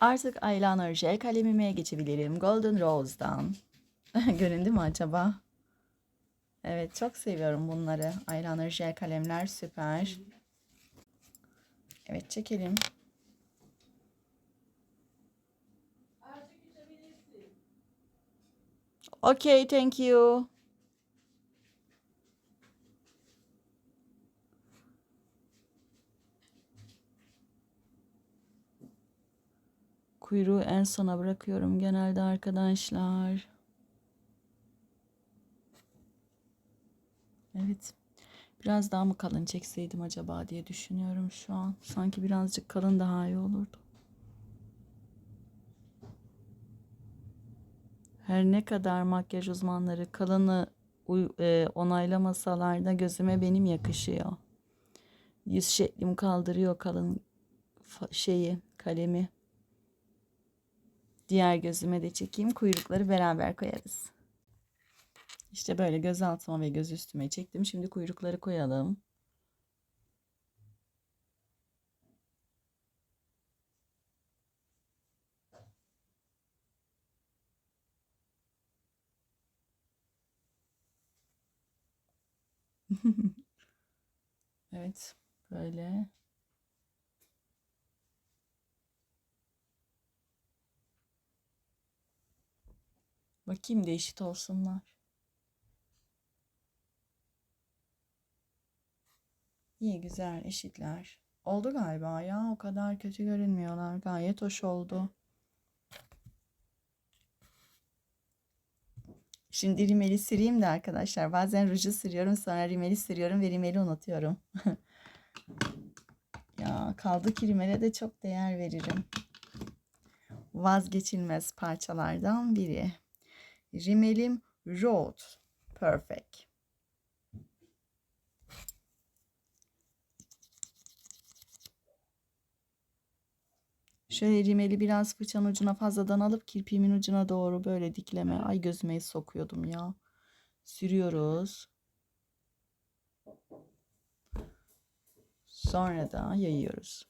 Artık eyeliner jel kalemime geçebilirim. Golden Rose'dan. Göründü mü acaba? Evet çok seviyorum bunları. Eyeliner jel kalemler süper. Evet çekelim. Okay, thank you. Kuyruğu en sona bırakıyorum genelde arkadaşlar. Evet. Biraz daha mı kalın çekseydim acaba diye düşünüyorum şu an. Sanki birazcık kalın daha iyi olurdu. Her ne kadar makyaj uzmanları kalını e, onaylamasalar da gözüme benim yakışıyor. Yüz şeklim kaldırıyor kalın şeyi, kalemi. Diğer gözüme de çekeyim. Kuyrukları beraber koyarız. İşte böyle göz altıma ve göz üstüme çektim. Şimdi kuyrukları koyalım. Evet, böyle. Bakayım da eşit olsunlar. İyi güzel eşitler. Oldu galiba ya o kadar kötü görünmüyorlar. Gayet hoş oldu. Şimdi rimeli süreyim de arkadaşlar. Bazen ruju sürüyorum sonra rimeli sürüyorum ve rimeli unutuyorum. ya kaldı ki rimele de çok değer veririm. Vazgeçilmez parçalardan biri. Rimelim Road Perfect. Şöyle rimeli biraz fırçanın ucuna fazladan alıp kirpiğimin ucuna doğru böyle dikleme. Ay gözüme sokuyordum ya. Sürüyoruz. Sonra da yayıyoruz.